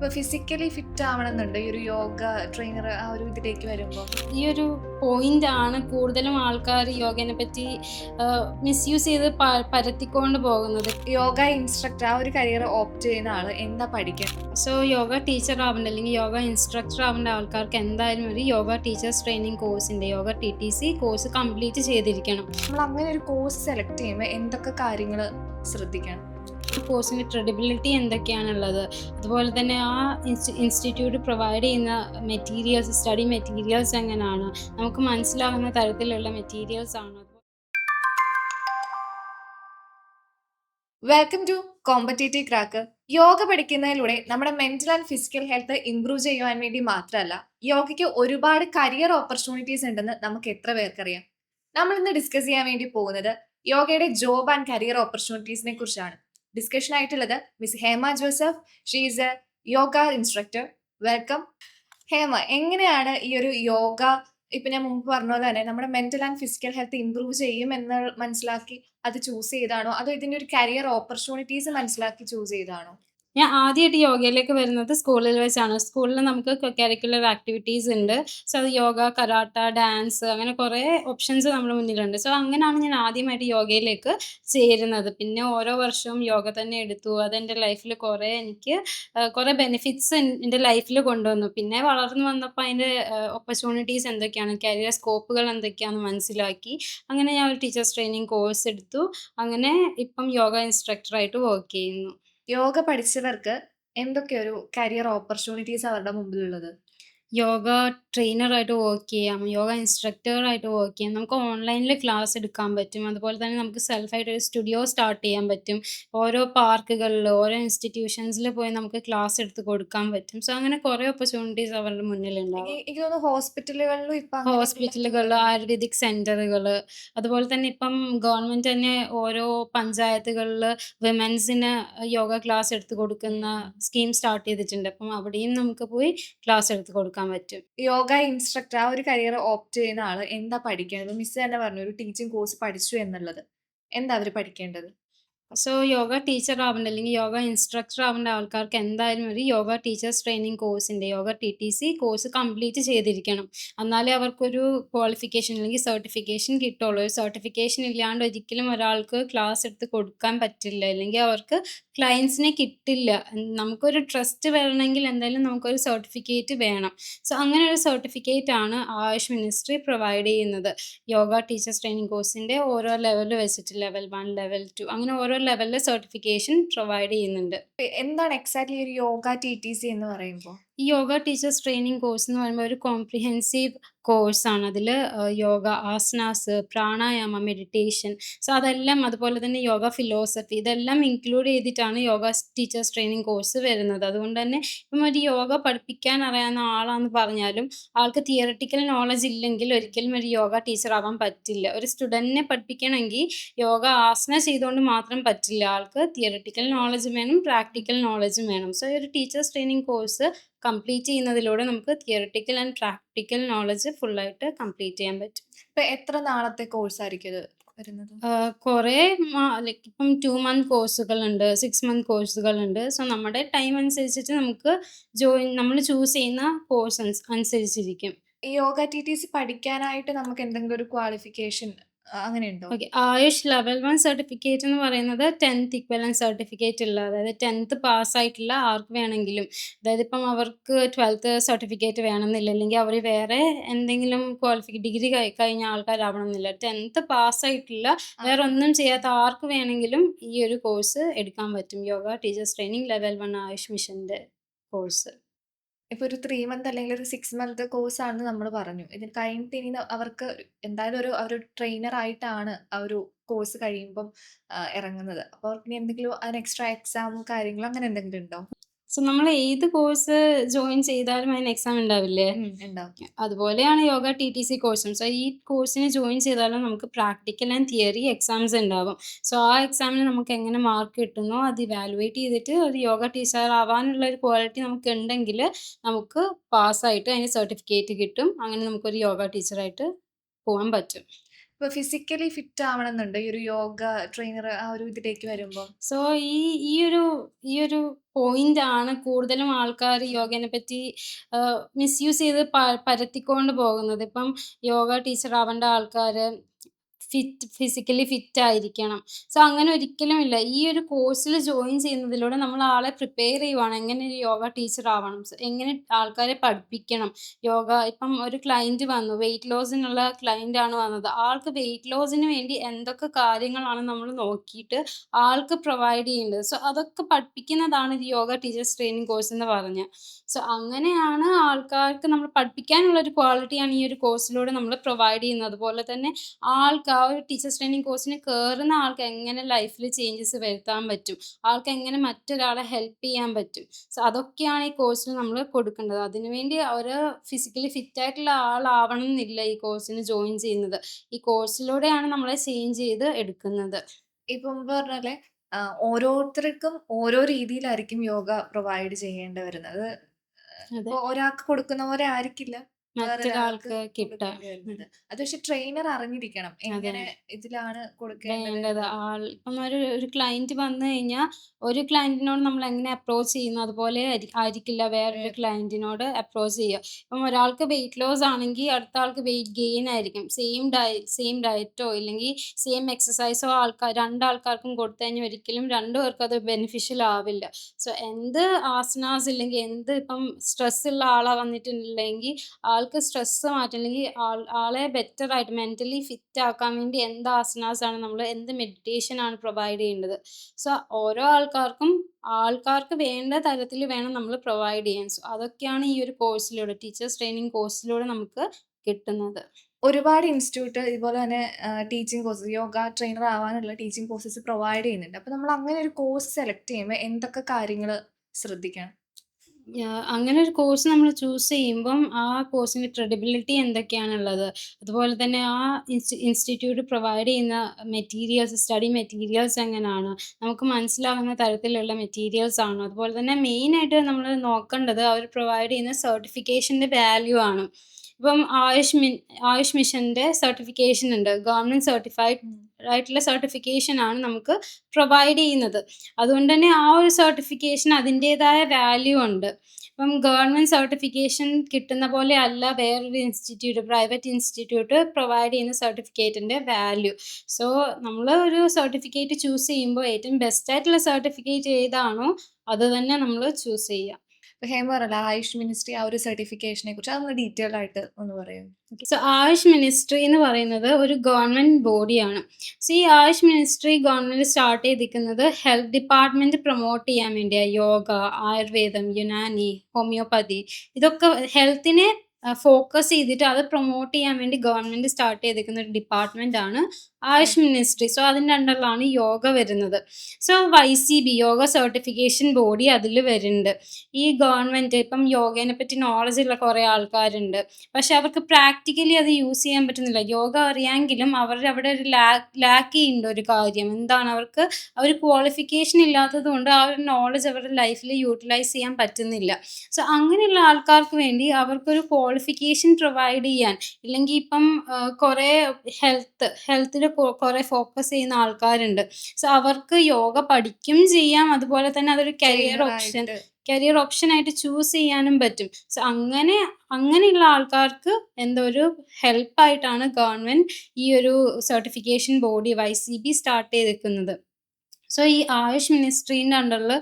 ഇപ്പൊ physically fit ആവണമെന്നുണ്ട്? ഈ ഒരു യോഗ ട്രെയിനർ ആ ഒരു ഇതിലേക്ക് വരുമ്പോൾ ഈ ഒരു പോയിന്റ് ആണ് കൂടുതലും ആൾക്കാർ യോഗനെ പറ്റി മിസ്യൂസ് ചെയ്ത് പരത്തിക്കൊണ്ട് പോകുന്നത്. യോഗ ഇൻസ്ട്രക്ടർ ആ ഒരു കരിയർ ഓപ്റ്റ് ചെയ്യുന്ന ആൾ എന്താ പഠിക്കണം സോ യോഗ ടീച്ചർ ആവേണ്ട അല്ലെങ്കിൽ യോഗ ഇൻസ്ട്രക്ടർ ആവേണ്ട ആൾക്കാർക്ക് എന്തായാലും ഒരു യോഗ ടീച്ചേഴ്സ് ട്രെയിനിങ് കോഴ്സിന്റെ yoga T T C course complete ചെയ്തിരിക്കണം. നമ്മൾ അങ്ങനെ ഒരു കോഴ്സ് സെലക്ട് ചെയ്യുമ്പോൾ എന്തൊക്കെ കാര്യങ്ങൾ ശ്രദ്ധിക്കണം? കോഴ്സിന്റെ ക്രെഡിബിലിറ്റി എന്തൊക്കെയാണുള്ളത്? അതുപോലെ തന്നെ ആ ഇൻസ്റ്റിറ്റ്യൂട്ട് പ്രൊവൈഡ് ചെയ്യുന്ന മെറ്റീരിയൽസ് സ്റ്റഡി മെറ്റീരിയൽസ് എങ്ങനെയാണ്? നമുക്ക് മനസ്സിലാകുന്ന തരത്തിലുള്ള മെറ്റീരിയൽസ് ആണ്? Welcome to competitive crack yoga പഠിക്കുന്നതിലൂടെ നമ്മുടെ mental and physical health improve ചെയ്യുവാൻ വേണ്ടി മാത്രമല്ല യോഗയ്ക്ക് ഒരുപാട് കരിയർ ഓപ്പർച്യൂണിറ്റീസ് ഉണ്ടെന്ന് നമുക്ക് എത്ര പേർക്കറിയാം? നമ്മൾ ഇന്ന് ഡിസ്കസ് ചെയ്യാൻ വേണ്ടി പോകുന്നത് യോഗയുടെ ജോബ് ആൻഡ് കരിയർ ഓപ്പർച്യൂണിറ്റീസിനെ കുറിച്ചാണ്. ഡിസ്കഷൻ ആയിട്ടുള്ളത്. Miss Hema Joseph she's a yoga instructor welcome Hema എങ്ങനെയാണ് ഈ ഒരു യോഗ ഇപ്പൊ ഞാൻ മുമ്പ് പറഞ്ഞ പോലെ തന്നെ നമ്മുടെ mental and physical health improve ചെയ്യും എന്ന് മനസ്സിലാക്കി അത് ചൂസ് ചെയ്താണോ? അതോ ഇതിന്റെ ഒരു കരിയർ ഓപ്പർച്യൂണിറ്റീസ് മനസ്സിലാക്കി ചൂസ് ചെയ്താണോ? ഞാൻ ആദ്യമായിട്ട് യോഗയിലേക്ക് വരുന്നത് സ്കൂളിൽ വെച്ചാണ്. സ്കൂളിൽ നമുക്ക് കരിക്കുലർ ആക്ടിവിറ്റീസ് ഉണ്ട്. സോ അത് യോഗ കരാട്ട ഡാൻസ് അങ്ങനെ കുറേ ഓപ്ഷൻസ് നമ്മുടെ മുന്നിലുണ്ട്. സോ അങ്ങനെയാണ് ഞാൻ ആദ്യമായിട്ട് യോഗയിലേക്ക് ചേരുന്നത്. പിന്നെ ഓരോ വർഷവും യോഗ തന്നെ എടുത്തു. അതെന്റെ ലൈഫിൽ കുറേ എനിക്ക് കുറേ ബെനിഫിറ്റ്സ് എന്റെ ലൈഫിൽ കൊണ്ടുവന്നു. പിന്നെ വളർന്നു വന്നപ്പോൾ അതിന്റെ ഓപ്പർച്യൂണിറ്റീസ് എന്തൊക്കെയാണ്? കരിയർ സ്കോപ്പുകൾ എന്തൊക്കെയാണെന്ന് മനസ്സിലാക്കി. അങ്ങനെ ഞാൻ ഒരു ടീച്ചേഴ്സ് ട്രെയിനിങ് കോഴ്സ് എടുത്തു. അങ്ങനെ ഇപ്പം യോഗ ഇൻസ്ട്രക്ടറായിട്ട് വർക്ക് ചെയ്യുന്നു. യോഗ പഠിച്ചവർക്ക് എന്തൊക്കെ ഒരു കരിയർ ഓപ്പർച്യൂണിറ്റീസ് അവരുടെ മുമ്പിലുള്ളത്? യോഗ ട്രെയിനറായിട്ട് വർക്ക് ചെയ്യാം യോഗ ഇൻസ്ട്രക്ടറായിട്ട് വർക്ക് ചെയ്യാം. നമുക്ക് ഓൺലൈനിൽ ക്ലാസ് എടുക്കാൻ പറ്റും. അതുപോലെ തന്നെ നമുക്ക് സെൽഫായിട്ട് ഒരു സ്റ്റുഡിയോ സ്റ്റാർട്ട് ചെയ്യാൻ പറ്റും. ഓരോ പാർക്കുകളിൽ ഓരോ ഇൻസ്റ്റിറ്റ്യൂഷൻസിൽ പോയി നമുക്ക് ക്ലാസ് എടുത്ത് കൊടുക്കാൻ പറ്റും. സോ അങ്ങനെ കുറേ ഓപ്പർച്യൂണിറ്റീസ് അവരുടെ മുന്നിലുണ്ടാവും. എനിക്ക് എനിക്ക് തോന്നുന്നു ഹോസ്പിറ്റലുകളിലും ഇപ്പം ഹോസ്പിറ്റലുകൾ ആയുർവേദിക് സെന്ററുകൾ അതുപോലെ തന്നെ ഇപ്പം ഗവൺമെന്റ് തന്നെ ഓരോ പഞ്ചായത്തുകളിൽ വിമൻസിന് യോഗ ക്ലാസ് എടുത്ത് കൊടുക്കുന്ന സ്കീം സ്റ്റാർട്ട് ചെയ്തിട്ടുണ്ട്. അപ്പം അവിടെയും നമുക്ക് പോയി ക്ലാസ് എടുത്ത് കൊടുക്കാൻ പറ്റും. യോഗ ഇൻസ്ട്രക്ടർ ആ ഒരു കരിയർ ഓപ്റ്റ് ചെയ്യുന്ന ആൾ എന്താ പഠിക്കേണ്ടത് മിസ് തന്നെ പറഞ്ഞു ഒരു ടീച്ചിങ് കോഴ്സ് പഠിച്ചു എന്നുള്ളത്. എന്താ അവർ പഠിക്കേണ്ടത്? സോ യോഗ ടീച്ചർ ആവേണ്ട അല്ലെങ്കിൽ യോഗ ഇൻസ്ട്രക്ടർ ആവേണ്ട ആൾക്കാർക്ക് എന്തായാലും ഒരു യോഗ ടീച്ചേഴ്സ് ട്രെയിനിങ് കോഴ്സിന്റെ yoga T T C course complete ചെയ്തിരിക്കണം. എന്നാലേ അവർക്കൊരു ക്വാളിഫിക്കേഷൻ അല്ലെങ്കിൽ സർട്ടിഫിക്കേഷൻ കിട്ടുള്ളൂ. ഒരു സർട്ടിഫിക്കേഷൻ ഇല്ലാണ്ട് ഒരിക്കലും ഒരാൾക്ക് ക്ലാസ് എടുത്ത് കൊടുക്കാൻ പറ്റില്ല. അല്ലെങ്കിൽ അവർക്ക് ക്ലയൻസിനെ കിട്ടില്ല. നമുക്കൊരു ട്രസ്റ്റ് വരണമെങ്കിൽ എന്തായാലും നമുക്കൊരു സർട്ടിഫിക്കറ്റ് വേണം. സോ അങ്ങനെ ഒരു സർട്ടിഫിക്കറ്റ് ആണ് ആയുഷ് മിനിസ്ട്രി പ്രൊവൈഡ് ചെയ്യുന്നത്. യോഗ ടീച്ചേഴ്സ് ട്രെയിനിങ് കോഴ്സിന്റെ ഓരോ ലെവൽ വെച്ചിട്ട് ലെവൽ വൺ ലെവൽ ടു അങ്ങനെ ഓരോ ലെവലിൽ സർട്ടിഫിക്കേഷൻ പ്രൊവൈഡ് ചെയ്യുന്നുണ്ട്. എന്താണ് എക്സാക്ട്ലി ഒരു യോഗ ടി ടി സി എന്ന് പറയുമ്പോൾ ഈ യോഗ ടീച്ചേഴ്സ് ട്രെയിനിങ് കോഴ്സ് എന്ന് പറയുമ്പോൾ ഒരു കോംപ്രിഹെൻസീവ് കോഴ്സാണ് അതിൽ യോഗ ആസനാസ് പ്രാണായാമ മെഡിറ്റേഷൻ സോ അതെല്ലാം അതുപോലെ തന്നെ യോഗ ഫിലോസഫി ഇതെല്ലാം ഇൻക്ലൂഡ് ചെയ്തിട്ടാണ് യോഗ ടീച്ചേഴ്സ് ട്രെയിനിങ് കോഴ്സ് വരുന്നത്. അതുകൊണ്ട് തന്നെ ഇപ്പം ഒരു യോഗ പഠിപ്പിക്കാൻ അറിയാവുന്ന ആളാന്ന് പറഞ്ഞാലും ആൾക്ക് തിയറട്ടിക്കൽ നോളജ് ഇല്ലെങ്കിൽ ഒരിക്കലും ഒരു യോഗ ടീച്ചർ ആവാൻ പറ്റില്ല. ഒരു സ്റ്റുഡന്റിനെ പഠിപ്പിക്കണമെങ്കിൽ യോഗ ആസന ചെയ്തുകൊണ്ട് മാത്രം പറ്റില്ല. ആൾക്ക് തിയറട്ടിക്കൽ നോളജ് വേണം പ്രാക്ടിക്കൽ നോളജും വേണം. സോ ഒരു ടീച്ചേഴ്സ് ട്രെയിനിങ് കോഴ്സ് കംപ്ലീറ്റ് ചെയ്യുന്നതിലൂടെ നമുക്ക് തിയറിറ്റിക്കൽ ആൻഡ് പ്രാക്ടിക്കൽ നോളജ് ഫുള്ളായിട്ട് കംപ്ലീറ്റ് ചെയ്യാൻ പറ്റും. ഇപ്പൊ എത്ര നാളത്തെ കോഴ്സ് ആയിരിക്കും ഇത് കുറേ ലൈക്ക് ഇപ്പം ടു മന്ത് കോഴ്സുകളുണ്ട് സിക്സ് മന്ത് കോഴ്സുകളുണ്ട് സോ നമ്മുടെ ടൈം അനുസരിച്ചിട്ട് നമുക്ക് ജോയിൻ നമ്മൾ ചൂസ് ചെയ്യുന്ന കോഴ്സ് അനുസരിച്ചിരിക്കും. യോഗ ടി ടി സി പഠിക്കാനായിട്ട് നമുക്ക് എന്തെങ്കിലും ഒരു ക്വാളിഫിക്കേഷൻ അങ്ങനെ ഉണ്ടോ okay. AYUSH level one certificate എന്ന് പറയുന്നത് ടെൻത്ത് ഇക്വലൻ സർട്ടിഫിക്കറ്റ് ഉള്ള അതായത് ടെൻത്ത് പാസ്സായിട്ടുള്ള ആർക്ക് വേണമെങ്കിലും. അതായത് ഇപ്പം അവർക്ക് ട്വൽത്ത് സർട്ടിഫിക്കറ്റ് വേണമെന്നില്ല അല്ലെങ്കിൽ അവർ വേറെ എന്തെങ്കിലും ക്വാളിഫിക്ക ഡിഗ്രി കഴിഞ്ഞ ആൾക്കാരാവണമെന്നില്ല. ടെൻത്ത് പാസ്സായിട്ടുള്ള വേറെ ഒന്നും ചെയ്യാത്ത ആർക്ക് വേണമെങ്കിലും ഈ ഒരു കോഴ്സ് എടുക്കാൻ പറ്റും. Yoga teachers training level one AYUSH മിഷന്റെ കോഴ്സ് ഇപ്പൊ ഒരു ത്രീ മന്ത് അല്ലെങ്കിൽ ഒരു സിക്സ് മന്ത് കോഴ്സ് ആണെന്ന് നമ്മൾ പറഞ്ഞു. ഇത് കഴിഞ്ഞിട്ട് ഇനി അവർക്ക് എന്തായാലും ഒരു ഒരു ട്രെയിനർ ആയിട്ടാണ് ആ ഒരു കോഴ്സ് കഴിയുമ്പം ഇറങ്ങുന്നത്. അപ്പൊ അവർക്ക് ഇനി എന്തെങ്കിലും അതിന് എക്സ്ട്രാ എക്സാം കാര്യങ്ങളോ അങ്ങനെ എന്തെങ്കിലും ഉണ്ടോ? സോ നമ്മൾ ഏത് കോഴ്സ് ജോയിൻ ചെയ്താലും അതിന് എക്സാം ഉണ്ടാവില്ലേ? അതുപോലെയാണ് യോഗ ടി ടി സി കോഴ്സും സോ ഈ കോഴ്സിന് ജോയിൻ ചെയ്താലും നമുക്ക് പ്രാക്ടിക്കൽ ആൻഡ് തിയറി എക്സാംസ് ഉണ്ടാവും. സോ ആ എക്സാമിന് നമുക്ക് എങ്ങനെ മാർക്ക് കിട്ടുന്നോ അത് ഇവാലുവേറ്റ് ചെയ്തിട്ട് ഒരു യോഗ ടീച്ചർ ആവാനുള്ള ഒരു ക്വാളിറ്റി നമുക്ക് ഉണ്ടെങ്കിൽ നമുക്ക് പാസ്സായിട്ട് അതിന് സർട്ടിഫിക്കറ്റ് കിട്ടും. അങ്ങനെ നമുക്കൊരു യോഗ ടീച്ചറായിട്ട് പോകാൻ പറ്റും. ഇപ്പൊ ഫിസിക്കലി ഫിറ്റ് ആവണമെന്നുണ്ട് ഈ ഒരു യോഗ ട്രെയിനർ ആ ഒരു ഇതിലേക്ക് വരുമ്പോ? സോ ഈ ഈ ഒരു ഈ ഒരു പോയിന്റ് ആണ് കൂടുതലും ആൾക്കാർ യോഗനെ പറ്റി മിസ്യൂസ് ചെയ്ത് പരത്തിക്കൊണ്ട് പോകുന്നത്. ഇപ്പം യോഗ ടീച്ചർ ആവേണ്ട ആൾക്കാര് ഫിറ്റ് ഫിസിക്കലി ഫിറ്റ് ആയിരിക്കണം. സോ അങ്ങനെ ഒരിക്കലും ഇല്ല ഈ ഒരു കോഴ്സിൽ ജോയിൻ ചെയ്യുന്നതിലൂടെ നമ്മൾ ആളെ പ്രിപ്പയർ ചെയ്യുവാണ്. എങ്ങനെ ഒരു യോഗ ടീച്ചർ ആവണം, എങ്ങനെ ആൾക്കാരെ പഠിപ്പിക്കണം. യോഗ ഇപ്പം ഒരു ക്ലയന്റ് വന്നു വെയിറ്റ് ലോസിനുള്ള ക്ലയന്റ് ആണ് വന്നത്. ആൾക്ക് വെയിറ്റ് ലോസിന് വേണ്ടി എന്തൊക്കെ കാര്യങ്ങളാണ് നമ്മൾ നോക്കിയിട്ട് ആൾക്ക് പ്രൊവൈഡ് ചെയ്യേണ്ടത്. സോ അതൊക്കെ പഠിപ്പിക്കുന്നതാണ് ഈ യോഗ ടീച്ചേഴ്സ് ട്രെയിനിങ് കോഴ്സ് എന്ന് പറഞ്ഞ സോ അങ്ങനെയാണ് ആൾക്കാർക്ക് നമ്മൾ പഠിപ്പിക്കാനുള്ള ഒരു ക്വാളിറ്റിയാണ് ഈ ഒരു കോഴ്സിലൂടെ നമ്മൾ പ്രൊവൈഡ് ചെയ്യുന്നത്. അതുപോലെ തന്നെ ആൾക്ക് ആ ഒരു ടീച്ചേഴ്സ് ട്രെയിനിങ് കോഴ്സിന് കയറുന്ന ആൾക്ക് എങ്ങനെ ലൈഫിൽ ചേഞ്ചസ് വരുത്താൻ പറ്റും. ആൾക്ക് എങ്ങനെ മറ്റൊരാളെ ഹെൽപ്പ് ചെയ്യാൻ പറ്റും. സോ അതൊക്കെയാണ് ഈ കോഴ്സിൽ നമ്മൾ കൊടുക്കേണ്ടത്. അതിനുവേണ്ടി ഒരു ഫിസിക്കലി ഫിറ്റ് ആയിട്ടുള്ള ആളാവണം എന്നില്ല ഈ കോഴ്സിന് ജോയിൻ ചെയ്യുന്നത്. ഈ കോഴ്സിലൂടെയാണ് നമ്മളെ ചേഞ്ച് ചെയ്ത് എടുക്കുന്നത്. ഇപ്പം പറഞ്ഞാൽ ആ, ഓരോരുത്തർക്കും ഓരോ രീതിയിലായിരിക്കും യോഗ പ്രൊവൈഡ് ചെയ്യേണ്ടി വരുന്നത്. ഒരാൾക്ക് കൊടുക്കുന്ന പോലെ ആയിരിക്കില്ല മറ്റൊരാൾക്ക്. അത് പക്ഷെ ട്രെയിനർ അറിഞ്ഞിരിക്കണം. എങ്ങനെ ഇതിലാണ് കൊടുക്കേണ്ടത്. ആൾ ഇപ്പം ഒരു ഒരു ക്ലയന്റ് വന്നു കഴിഞ്ഞാൽ ഒരു ക്ലയന്റിനോട് നമ്മൾ എങ്ങനെ അപ്രോച്ച് ചെയ്യുന്നു അതുപോലെ ആയിരിക്കില്ല വേറൊരു വേറെ. ക്ലയന്റിനോട് അപ്രോച്ച് ചെയ്യുക. ഇപ്പം ഒരാൾക്ക് വെയിറ്റ് ലോസ് ആണെങ്കിൽ അടുത്ത ആൾക്ക് വെയിറ്റ് ഗെയിൻ ആയിരിക്കും. സെയിം ഡയ സെയിം ഡയറ്റോ ഇല്ലെങ്കിൽ സെയിം എക്സസൈസോ ആൾക്കാർ രണ്ടാൾക്കാർക്കും കൊടുത്തു കഴിഞ്ഞാൽ ഒരിക്കലും രണ്ടു പേർക്കും അത് ബെനിഫിഷ്യൽ ആവില്ല. സോ എന്ത് ആസനാസ് ഇല്ലെങ്കിൽ എന്ത് ഇപ്പം സ്ട്രെസ് ഉള്ള ആളാ വന്നിട്ടുണ്ടെങ്കി ആൾക്ക് സ്ട്രെസ് മാറ്റാൻ അല്ലെങ്കിൽ ആളെ ബെറ്റർ ആയിട്ട് മെന്റലി ഫിറ്റ് ആക്കാൻ വേണ്ടി എന്ത് ആസനാസ് ആണ് നമ്മൾ എന്ത് മെഡിറ്റേഷൻ ആണ് പ്രൊവൈഡ് ചെയ്യേണ്ടത്. സോ ഓരോ ആൾക്കാർക്കും ആൾക്കാർക്ക് വേണ്ട തരത്തിൽ വേണം നമ്മൾ പ്രൊവൈഡ് ചെയ്യാൻ. സോ അതൊക്കെയാണ് ഈ ഒരു കോഴ്സിലൂടെ ടീച്ചേഴ്സ് ട്രെയിനിങ് കോഴ്സിലൂടെ നമുക്ക് കിട്ടുന്നത്. ഒരുപാട് ഇൻസ്റ്റിറ്റ്യൂട്ട് ഇതുപോലെ തന്നെ ടീച്ചിങ് കോഴ്സസ് യോഗ ട്രെയിനർ ആവാനുള്ള ടീച്ചിങ് കോഴ്സസ് പ്രൊവൈഡ് ചെയ്യുന്നുണ്ട്. അപ്പോൾ നമ്മൾ അങ്ങനെ ഒരു കോഴ്സ് സെലക്ട് ചെയ്യുമ്പോൾ എന്തൊക്കെ കാര്യങ്ങൾ ശ്രദ്ധിക്കണം? അങ്ങനെ ഒരു കോഴ്സ് നമ്മൾ ചൂസ് ചെയ്യുമ്പം ആ കോഴ്സിന്റെ ക്രെഡിബിലിറ്റി എന്തൊക്കെയാണുള്ളത്. അതുപോലെ തന്നെ ആ ഇൻസ്റ്റി ഇൻസ്റ്റിറ്റ്യൂട്ട് പ്രൊവൈഡ് ചെയ്യുന്ന മെറ്റീരിയൽസ് സ്റ്റഡി മെറ്റീരിയൽസ് എങ്ങനാണ്. നമുക്ക് മനസ്സിലാകുന്ന തരത്തിലുള്ള മെറ്റീരിയൽസ് ആണോ. അതുപോലെ തന്നെ മെയിൻ ആയിട്ട് നമ്മൾ നോക്കേണ്ടത് അവർ പ്രൊവൈഡ് ചെയ്യുന്ന സർട്ടിഫിക്കേഷന്റെ വാല്യൂ ആണ്. ഇപ്പം ആയുഷ് മിൻ ആയുഷ് മിഷന്റെ സർട്ടിഫിക്കേഷൻ ഉണ്ട്. Government certified. ആയിട്ടുള്ള സർട്ടിഫിക്കേഷൻ ആണ് നമുക്ക് പ്രൊവൈഡ് ചെയ്യുന്നത്. അതുകൊണ്ട് തന്നെ ആ ഒരു സർട്ടിഫിക്കേഷൻ അതിന്റേതായ വാല്യൂ ഉണ്ട്. ഇപ്പം ഗവൺമെന്റ് സർട്ടിഫിക്കേഷൻ കിട്ടുന്ന പോലെ അല്ല വേറൊരു ഇൻസ്റ്റിറ്റ്യൂട്ട് പ്രൈവറ്റ് ഇൻസ്റ്റിറ്റ്യൂട്ട് പ്രൊവൈഡ് ചെയ്യുന്ന സർട്ടിഫിക്കറ്റിന്റെ വാല്യൂ. സോ നമ്മൾ ഒരു സർട്ടിഫിക്കറ്റ് ചൂസ് ചെയ്യുമ്പോൾ ഏറ്റവും ബെസ്റ്റ് ആയിട്ടുള്ള സർട്ടിഫിക്കറ്റ് ഏതാണോ അത് തന്നെ നമ്മൾ ചൂസ് ചെയ്യുക. ഹേമ പറഞ്ഞല്ലോ ആയുഷ് മിനിസ്ട്രി ആ ഒരു സർട്ടിഫിക്കേഷനെ കുറിച്ച് അതൊന്ന് ഡീറ്റെയിൽഡ് ആയിട്ട് ഒന്ന് പറയാം. സോ ആയുഷ് മിനിസ്ട്രി എന്ന് പറയുന്നത് ഒരു ഗവൺമെന്റ് ബോഡിയാണ്. സോ ഈ ആയുഷ് മിനിസ്ട്രി ഗവൺമെന്റ് സ്റ്റാർട്ട് ചെയ്തിരിക്കുന്നത് ഹെൽത്ത് ഡിപ്പാർട്ട്മെന്റ് പ്രൊമോട്ട് ചെയ്യാൻ വേണ്ടിയാണ് യോഗ, ആയുർവേദം, യുനാനി, ഹോമിയോപ്പതി ഇതൊക്കെ ഹെൽത്തിനെ ഫോക്കസ് ചെയ്തിട്ട് അത് പ്രൊമോട്ട് ചെയ്യാൻ വേണ്ടി ഗവൺമെന്റ് സ്റ്റാർട്ട് ചെയ്തിരിക്കുന്ന ഒരു ഡിപ്പാർട്ട്മെന്റ് ആണ് ആയുഷ് മിനിസ്ട്രി. സോ അതിന്റെ അണ്ടറിലാണ് യോഗ വരുന്നത്. So Y C B yoga certification body അതിൽ വരുന്നുണ്ട്. ഈ ഗവൺമെന്റ് ഇപ്പം യോഗേനെ പറ്റി നോളജ് ഉള്ള കുറേ ആൾക്കാരുണ്ട്. പക്ഷെ അവർക്ക് പ്രാക്ടിക്കലി അത് യൂസ് ചെയ്യാൻ പറ്റുന്നില്ല. യോഗ അറിയാമെങ്കിലും അവർ അവിടെ ഒരു ലാക്ക് ലാക്ക് ചെയ്യുന്നുണ്ട് ഒരു കാര്യം. എന്താണ് അവർക്ക് അവർ ഒരു ക്വാളിഫിക്കേഷൻ ഇല്ലാത്തത് കൊണ്ട് ആ ഒരു നോളജ് അവരുടെ ലൈഫിൽ യൂട്ടിലൈസ് ചെയ്യാൻ പറ്റുന്നില്ല. സോ അങ്ങനെയുള്ള ആൾക്കാർക്ക് വേണ്ടി അവർക്കൊരു ക്വാളിഫിക്കേഷൻ പ്രൊവൈഡ് ചെയ്യാൻ ഇല്ലെങ്കിൽ ഇപ്പം കുറേ ഹെൽത്ത് ഹെൽത്തിൽ കുറേ ഫോക്കസ് ചെയ്യുന്ന ആൾക്കാരുണ്ട്. സോ അവർക്ക് യോഗ പഠിക്കും ചെയ്യാം. അതുപോലെ തന്നെ അതൊരു കരിയർ ഓപ്ഷൻ കരിയർ ഓപ്ഷൻ ആയിട്ട് ചൂസ് ചെയ്യാനും പറ്റും. സോ അങ്ങനെ അങ്ങനെയുള്ള ആൾക്കാർക്ക് എന്തോ ഒരു ഹെൽപ്പ് ആയിട്ടാണ് ഗവൺമെന്റ് ഈ ഒരു certification body Y C B start ചെയ്തിരിക്കുന്നത്. സോ ഈ ആയുഷ് മിനിസ്ട്രീന്റെ അണ്ടറിൽ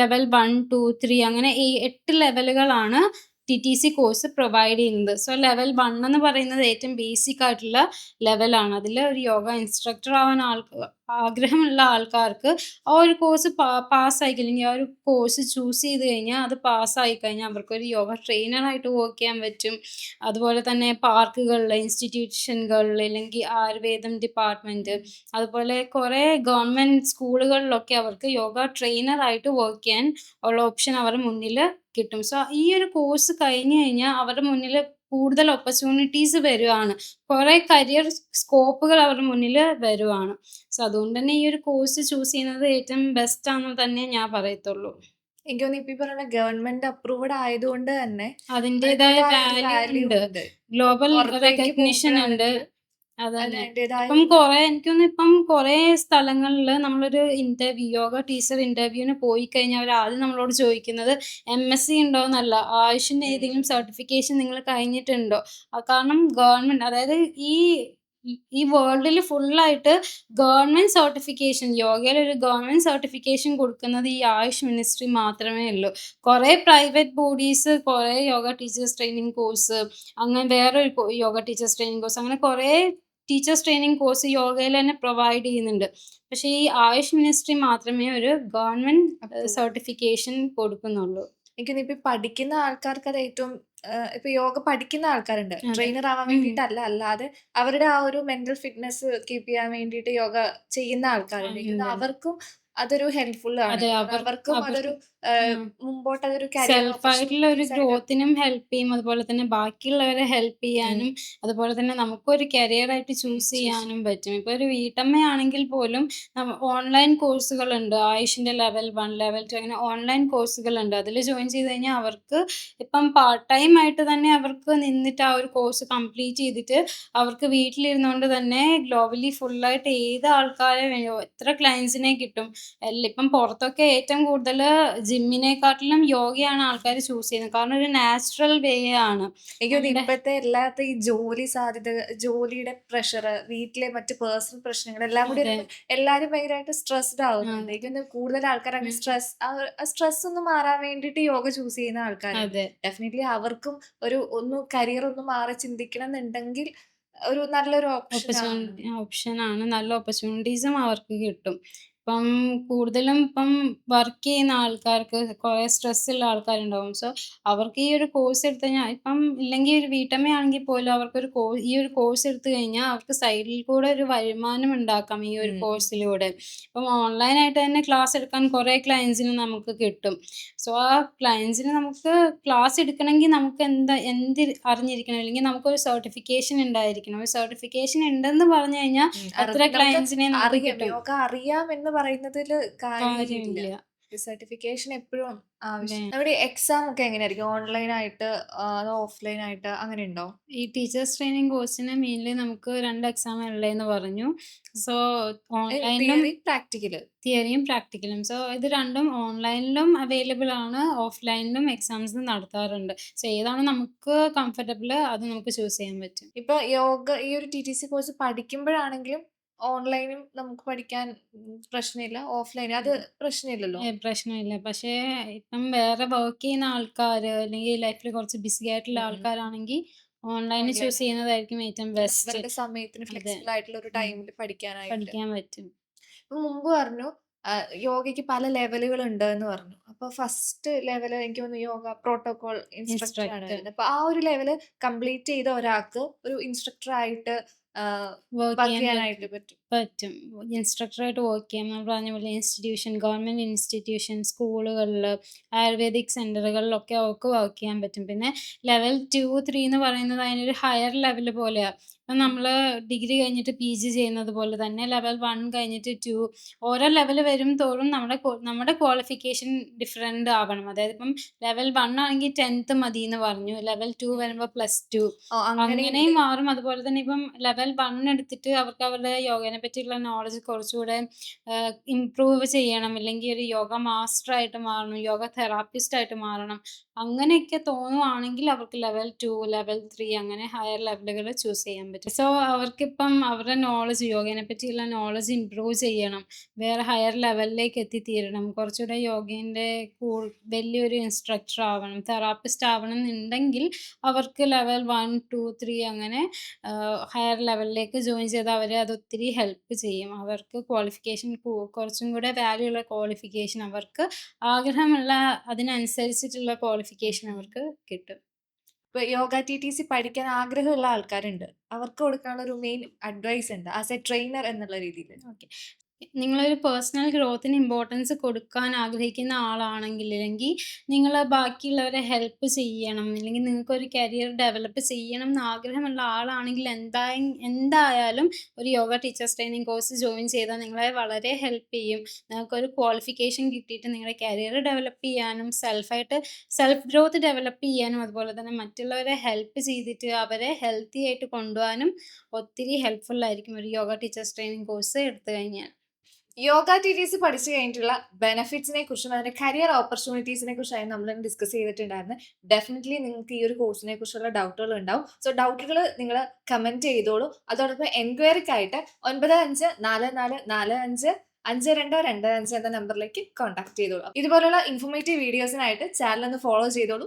ലെവൽ 1, 2, 3 അങ്ങനെ ഈ എട്ട് ലെവലുകളാണ് ടിടിസി കോഴ്സ് പ്രൊവൈഡ് ചെയ്യുന്നത്. സോ ലെവൽ വൺ എന്ന് പറയുന്നത് ഏറ്റവും ബേസിക് ആയിട്ടുള്ള ലെവലാണ്. അതിൽ ഒരു യോഗ ഇൻസ്ട്രക്ടർ ആവാൻ ആൾക്ക് ആഗ്രഹമുള്ള ആൾക്കാർക്ക് ആ ഒരു കോഴ്സ് പാ പാസ്സായി അല്ലെങ്കിൽ ആ ഒരു കോഴ്സ് ചൂസ് ചെയ്ത് കഴിഞ്ഞാൽ അത് പാസ്സായി കഴിഞ്ഞാൽ അവർക്കൊരു യോഗ ട്രെയിനറായിട്ട് വർക്ക് ചെയ്യാൻ പറ്റും. അതുപോലെ തന്നെ പാർക്കുകളിൽ, ഇൻസ്റ്റിറ്റ്യൂഷനുകളിൽ അല്ലെങ്കിൽ ആയുർവേദം ഡിപ്പാർട്ട്മെന്റ് അതുപോലെ കുറേ ഗവൺമെന്റ് സ്കൂളുകളിലൊക്കെ അവർക്ക് യോഗ ട്രെയിനറായിട്ട് വർക്ക് ചെയ്യാൻ ഉള്ള ഓപ്ഷൻ അവരുടെ മുന്നിൽ കിട്ടും. സോ ഈ ഒരു കോഴ്സ് കഴിഞ്ഞ് കഴിഞ്ഞാൽ അവരുടെ മുന്നിൽ കൂടുതൽ ഓപ്പർച്യൂണിറ്റീസ് വരുവാണ്. കുറേ കരിയർ സ്കോപ്പുകൾ അവരുടെ മുന്നിൽ വരുവാണ്. സോ അതുകൊണ്ട് തന്നെ ഈ ഒരു കോഴ്സ് ചൂസ് ചെയ്യുന്നത് ഏറ്റവും ബെസ്റ്റ് ആണെന്ന് തന്നെ ഞാൻ പറയത്തുള്ളൂ. എനിക്ക് തോന്നുന്നു ഇപ്പൊ പറയുന്ന ഗവൺമെന്റ് അപ്രൂവ്ഡ് ആയതുകൊണ്ട് തന്നെ അതിന്റേതായ അതിന്റേതായ വാല്യൂ ഉണ്ട്. ഗ്ലോബൽ റെക്കഗ്നിഷൻ ഉണ്ട്. അതന്നെ. അതിന് ഇപ്പം കൊറേ എനിക്ക് തോന്നുന്നു ഇപ്പം കൊറേ സ്ഥലങ്ങളിൽ നമ്മളൊരു ഇന്റർവ്യൂ യോഗ ടീച്ചർ ഇന്റർവ്യൂവിന് പോയി കഴിഞ്ഞാൽ അവർ ആദ്യം നമ്മളോട് ചോദിക്കുന്നത് എം എസ് എംഎസ്സി ഉണ്ടോന്നല്ല. ആയുഷിന്റെ ഏതെങ്കിലും സർട്ടിഫിക്കേഷൻ നിങ്ങൾ കഴിഞ്ഞിട്ടുണ്ടോ? ആ, കാരണം ഗവൺമെന്റ് അതായത് ഈ ഈ വേൾഡിൽ ഫുള്ളായിട്ട് ഗവൺമെന്റ് സർട്ടിഫിക്കേഷൻ യോഗയിൽ ഒരു ഗവൺമെന്റ് സർട്ടിഫിക്കേഷൻ കൊടുക്കുന്നത് ഈ ആയുഷ് മിനിസ്ട്രി മാത്രമേ ഉള്ളൂ. കുറേ പ്രൈവറ്റ് ബോഡീസ് കുറേ യോഗ ടീച്ചേഴ്സ് ട്രെയിനിങ് കോഴ്സ് അങ്ങനെ വേറൊരു കൊ യോഗ ടീച്ചേഴ്സ് ട്രെയിനിങ് കോഴ്സ് അങ്ങനെ കൊറേ ടീച്ചേഴ്സ് ട്രെയിനിങ് കോഴ്സ് യോഗയിൽ തന്നെ പ്രൊവൈഡ് ചെയ്യുന്നുണ്ട്. പക്ഷേ ഈ ആയുഷ് മിനിസ്ട്രി മാത്രമേ ഒരു ഗവൺമെന്റ് സർട്ടിഫിക്കേഷൻ കൊടുക്കുന്നുള്ളൂ. എനിക്ക് ഇപ്പൊ പഠിക്കുന്ന ആൾക്കാർക്ക് അത് ഏറ്റവും ഇപ്പൊ യോഗ പഠിക്കുന്ന ആൾക്കാരുണ്ട്. ട്രെയിനർ ആവാൻ. വേണ്ടിയിട്ടല്ല. അല്ലാതെ അവരുടെ ആ ഒരു മെന്റൽ ഫിറ്റ്നസ് കീപ്പ് ചെയ്യാൻ വേണ്ടിയിട്ട് യോഗ ചെയ്യുന്ന ആൾക്കാരുണ്ട്. അവർക്കും അതൊരു ഹെൽപ്ഫുൾ ആണ്. അവർക്കും അതൊരു. മുമ്പോട്ട് അതൊരു കരിയർ സെൽഫായിട്ടുള്ള ഒരു ഗ്രോത്തിനും ഹെൽപ്പ് ചെയ്യും. അതുപോലെ തന്നെ ബാക്കിയുള്ളവരെ ഹെൽപ്പ് ചെയ്യാനും അതുപോലെ തന്നെ നമുക്കൊരു കരിയറായിട്ട് ആയിട്ട് ചൂസ് ചെയ്യാനും പറ്റും. ഇപ്പൊ ഒരു വീട്ടമ്മയാണെങ്കിൽ പോലും ഓൺലൈൻ കോഴ്സുകൾ ഉണ്ട് ആയുഷിന്റെ ലെവൽ വൺ ലെവൽ ടു അങ്ങനെ ഓൺലൈൻ കോഴ്സുകൾ ഉണ്ട് അതിൽ ജോയിൻ ചെയ്ത് കഴിഞ്ഞാൽ അവർക്ക് ഇപ്പം പാർട്ട് ടൈം ആയിട്ട് തന്നെ അവർക്ക് നിന്നിട്ട് ആ ഒരു കോഴ്സ് കംപ്ലീറ്റ് ചെയ്തിട്ട് അവർക്ക് വീട്ടിലിരുന്നോണ്ട് തന്നെ ഗ്ലോബലി ഫുള്ളായിട്ട് ഏത് ആൾക്കാരെ എത്ര ക്ലയൻസിനെ കിട്ടും. ഇപ്പം പുറത്തൊക്കെ ഏറ്റവും കൂടുതൽ ജിമ്മിനെക്കാട്ടിലും യോഗയാണ് ആൾക്കാർ ചൂസ് ചെയ്യുന്നത്. കാരണം ഒരു നാച്ചുറൽ വേ ആണ്. എനിക്ക് ഇപ്പോഴത്തെ എല്ലാത്ത ഈ ജോലി സാധ്യത ജോലിയുടെ പ്രഷർ വീട്ടിലെ മറ്റ് പേഴ്സണൽ പ്രശ്നങ്ങൾ എല്ലാം കൂടി എല്ലാരും ഭയങ്കരമായിട്ട് സ്ട്രെസ്ഡ്. ആവുന്നുണ്ട്. എനിക്ക് തോന്നുന്നു കൂടുതൽ ആൾക്കാർ അങ്ങനെ. സ്ട്രെസ് സ്ട്രെസ് ഒന്ന് മാറാൻ വേണ്ടിയിട്ട് യോഗ ചൂസ് ചെയ്യുന്ന ആൾക്കാർ ഡെഫിനറ്റ്ലി അവർക്കും ഒരു ഒന്ന് കരിയർ ഒന്ന് മാറി ചിന്തിക്കണം എന്നുണ്ടെങ്കിൽ ഒരു നല്ലൊരു ഓപ്ഷൻ ആണ്. ഓപ്ഷനാണ്. നല്ല ഓപ്പർച്യൂണിറ്റീസും അവർക്ക് കിട്ടും. ഇപ്പം കൂടുതലും ഇപ്പം വർക്ക് ചെയ്യുന്ന ആൾക്കാർക്ക് കൊറേ സ്ട്രെസ്സുള്ള ആൾക്കാരുണ്ടാവും. സോ അവർക്ക് ഈ ഒരു കോഴ്സ് എടുത്തു കഴിഞ്ഞാൽ ഇപ്പം ഇല്ലെങ്കിൽ ഒരു വീട്ടമ്മയാണെങ്കിൽ പോലും അവർക്കൊരു കോ ഈ ഒരു കോഴ്സ് എടുത്തു കഴിഞ്ഞാൽ അവർക്ക് സൈഡിൽ കൂടെ ഒരു വരുമാനം ഉണ്ടാക്കാം ഈ ഒരു ഉം. കോഴ്സിലൂടെ. ഇപ്പം ഓൺലൈനായിട്ട് തന്നെ ക്ലാസ് എടുക്കാൻ കുറെ ക്ലയൻസിന് നമുക്ക് കിട്ടും. സോ ആ ക്ലയൻസിന് നമുക്ക് ക്ലാസ് എടുക്കണമെങ്കിൽ നമുക്ക് എന്താ എന്ത് അറിഞ്ഞിരിക്കണം? അല്ലെങ്കിൽ നമുക്കൊരു സർട്ടിഫിക്കേഷൻ ഉണ്ടായിരിക്കണം. ഒരു സർട്ടിഫിക്കേഷൻ ഉണ്ടെന്ന് പറഞ്ഞു കഴിഞ്ഞാൽ അത്ര ക്ലയൻസിനെ നമുക്ക് നമുക്ക് അറിയാം. എന്ന് പറയുന്നതിൽ കാര്യമില്ല. സർട്ടിഫിക്കേഷൻ എപ്പോഴും ആവശ്യം. നമ്മുടെ എക്സാം ഒക്കെ എങ്ങനെയായിരിക്കും? ഓൺലൈൻ ആയിട്ട് അതോ ഓഫ്‌ലൈൻ ആയിട്ട് അങ്ങനെ ഉണ്ടോ? ഈ ടീച്ചേഴ്സ് ട്രെയിനിങ് കോഴ്സിന് മെയിൻലി നമുക്ക് 2 എക്സാമാ ഉള്ളേന്ന് പറഞ്ഞു. സോ ഓൺലൈനിലും പ്രാക്ടിക്കൽ. തിയറിയും പ്രാക്ടിക്കലും. സോ ഇത് രണ്ടും ഓൺലൈനിലും അവൈലബിൾ ആണ്. ഓഫ്‌ലൈനിലും എക്സാംസ് നടത്താറുണ്ട്. സോ ഏതാണ് നമുക്ക് കംഫർട്ടബിൾ അത് നമുക്ക് ചൂസ് ചെയ്യാൻ പറ്റും. ഇപ്പൊ യോഗ ഈ ഒരു ടി ടി സി കോഴ്സ് പഠിക്കുമ്പോഴാണെങ്കിലും ഓൺലൈനും നമുക്ക് പഠിക്കാൻ പ്രശ്നമില്ല. ഓഫ്‌ലൈൻ അത് പ്രശ്നമില്ലല്ലോ? പ്രശ്നമില്ല. പക്ഷേ ഇപ്പം വേറെ വർക്ക് ചെയ്യുന്ന ആൾക്കാർ അല്ലെങ്കിൽ ലൈഫിൽ കുറച്ച് ബിസി ആയിട്ടുള്ള ഉം. ആൾക്കാരാണെങ്കിൽ ഓൺലൈനിൽ ചൂസ് ചെയ്യുന്നതായിരിക്കും ഏറ്റവും ബെസ്റ്റ്. അവരുടെ സമയത്തിന് അതെ. ഫ്ലെക്സിബിൾ ആയിട്ടുള്ള ഒരു ടൈമിൽ പഠിക്കാനായി പഠിക്കാനായിട്ട്. പഠിക്കാൻ പറ്റും. ഇപ്പൊ മുമ്പ് പറഞ്ഞു യോഗയ്ക്ക് പല ലെവലുകൾ ഉണ്ട് എന്ന് പറഞ്ഞു. അപ്പൊ ഫസ്റ്റ് ലെവൽ എനിക്ക് തോന്നുന്നു യോഗ പ്രോട്ടോകോൾ ഇൻസ്ട്രക്ടർ ആണ് ഇൻസ്ട്രക്ടർ. വരുന്നത്. അപ്പൊ ആ ഒരു ലെവൽ കംപ്ലീറ്റ് ചെയ്ത ഒരാൾക്ക് ഒരു ഇൻസ്ട്രക്ടർ ആയിട്ട് വർക്ക് ചെയ്യാനായിട്ട് പറ്റും. പറ്റും. ഇൻസ്ട്രക്ടറായിട്ട് വർക്ക് ചെയ്യാം. നമ്മൾ പറഞ്ഞ പോലെ ഇൻസ്റ്റിറ്റ്യൂഷൻ, ഗവൺമെന്റ് ഇൻസ്റ്റിറ്റ്യൂഷൻ, സ്കൂളുകളിൽ ആയുർവേദിക് സെന്ററുകളിലൊക്കെ അവർക്ക് വർക്ക് ചെയ്യാൻ പറ്റും. പിന്നെ ലെവൽ 2, 3 എന്ന് പറയുന്നത് അതിനൊരു ഹയർ ലെവൽ പോലെയാ. നമ്മൾ ഡിഗ്രി കഴിഞ്ഞിട്ട് പിജി ചെയ്യുന്നത് പോലെ തന്നെ ലെവൽ 1 കഴിഞ്ഞിട്ട് 2 ഓരോ ലെവൽ വരും തോറും നമ്മുടെ ക്വാ നമ്മുടെ ക്വാളിഫിക്കേഷൻ ഡിഫറെന്റ് ആവണം. അതായത് ഇപ്പം ലെവൽ 1 ആണെങ്കിൽ 10th എന്ന് പറഞ്ഞു. ലെവൽ 2 ഉം. വരുമ്പോ പ്ലസ് 2 ഓ, അങ്ങനെയുണ്ട്. അങ്ങനെയും മാറും. അതുപോലെ തന്നെ ഇപ്പം ലെവൽ 1 എടുത്തിട്ട് അവർക്ക് അവരുടെ യോഗേനെ പറ്റിയുള്ള നോളജ് കുറച്ചുകൂടെ ഏഹ്, ഇംപ്രൂവ് ചെയ്യണം. ഇല്ലെങ്കിൽ ഒരു യോഗ മാസ്റ്റർ ആയിട്ട് മാറണം. യോഗ തെറാപ്പിസ്റ്റ് ആയിട്ട് മാറണം. അങ്ങനെയൊക്കെ തോന്നുവാണെങ്കിൽ അവർക്ക് ലെവൽ 2, ലെവൽ 3 അങ്ങനെ ഹയർ ലെവലുകൾ ചൂസ് ചെയ്യാൻ പറ്റും. സോ അവർക്കിപ്പം അവരുടെ നോളജ് യോഗേനെ പറ്റിയുള്ള നോളജ് ഇമ്പ്രൂവ് ചെയ്യണം. വേറെ ഹയർ ലെവലിലേക്ക് എത്തിത്തീരണം. കുറച്ചുകൂടെ യോഗേന്റെ കൂൾ വലിയൊരു ഇൻസ്ട്രക്ടർ ആവണം. തെറാപ്പിസ്റ്റ് ആവണം എന്നുണ്ടെങ്കിൽ അവർക്ക് ലെവൽ 1, 2, 3 അങ്ങനെ ഹയർ ലെവലിലേക്ക് ജോയിൻ ചെയ്ത് അവരെ അത് ഒത്തിരി ഹെൽപ്പ് ചെയ്യും. അവർക്ക് ക്വാളിഫിക്കേഷൻ കുറച്ചും കൂടെ വാല്യൂ ഉള്ള ക്വാളിഫിക്കേഷൻ അവർക്ക് ആഗ്രഹമുള്ള അതിനനുസരിച്ചിട്ടുള്ള ക്വാളിഫിക്കേഷൻ അവർക്ക് കിട്ടും. ഇപ്പൊ യോഗ ടി ടി സി പഠിക്കാൻ ആഗ്രഹമുള്ള ആൾക്കാരുണ്ട്. അവർക്ക് കൊടുക്കാനുള്ള ഒരു മെയിൻ അഡ്വൈസ് ഉണ്ട് ആസ് എ ട്രെയിനർ എന്നുള്ള രീതിയിൽ ഓക്കെ. നിങ്ങളൊരു പേഴ്സണൽ ഗ്രോത്തിന് ഇമ്പോർട്ടൻസ് കൊടുക്കാൻ ആഗ്രഹിക്കുന്ന ആളാണെങ്കിൽ അല്ലെങ്കിൽ നിങ്ങൾ ബാക്കിയുള്ളവരെ ഹെൽപ്പ് ചെയ്യണം അല്ലെങ്കിൽ നിങ്ങൾക്കൊരു കരിയർ ഡെവലപ്പ് ചെയ്യണം എന്ന് ആഗ്രഹമുള്ള ആളാണെങ്കിൽ എന്താ എന്തായാലും ഒരു yoga teachers training course join ചെയ്താൽ നിങ്ങളെ വളരെ ഹെൽപ്പ് ചെയ്യും. നിങ്ങൾക്കൊരു ക്വാളിഫിക്കേഷൻ കിട്ടിയിട്ട് നിങ്ങളുടെ കരിയർ ഡെവലപ്പ് ചെയ്യാനും സെൽഫായിട്ട് സെൽഫ് ഗ്രോത്ത് ഡെവലപ്പ് ചെയ്യാനും അതുപോലെ തന്നെ മറ്റുള്ളവരെ ഹെൽപ്പ് ചെയ്തിട്ട് അവരെ ഹെൽത്തി ആയിട്ട് കൊണ്ടുപോകാനും ഒത്തിരി ഹെൽപ്ഫുൾ ആയിരിക്കും ഒരു യോഗ ടീച്ചേഴ്സ് ട്രെയിനിങ് കോഴ്സ് എടുത്തു കഴിഞ്ഞാൽ. യോഗ ടി ടി സി പഠിച്ചു കഴിഞ്ഞിട്ടുള്ള ബെനിഫിറ്റ്സിനെ കുറിച്ചും അതിന്റെ കരിയർ ഓപ്പർച്യൂണിറ്റീസിനെ കുറിച്ചായി നമ്മൾ ഡിസ്കസ് ചെയ്തിട്ടുണ്ടായിരുന്നു ഡെഫിനറ്റ്ലി നിങ്ങൾക്ക് ഈ ഒരു കോഴ്സിനെ കുറിച്ചുള്ള ഡൗട്ടുകൾ ഉണ്ടാവും. സോ ഡൗട്ടുകൾ നിങ്ങൾ കമന്റ് ചെയ്തോളൂ. അതോടൊപ്പം എൻക്വയറിക്കായിട്ട് ഒൻപത് അഞ്ച് നാല് നാല് നാല് അഞ്ച് അഞ്ച് രണ്ട് രണ്ട് അഞ്ച് എന്ന നമ്പറിലേക്ക് കോൺടാക്ട് ചെയ്തോളൂ. ഇതുപോലുള്ള ഇൻഫോർമേറ്റീവ് വീഡിയോസിനായിട്ട് ചാനൽ ഒന്ന് ഫോളോ ചെയ്തോളൂ.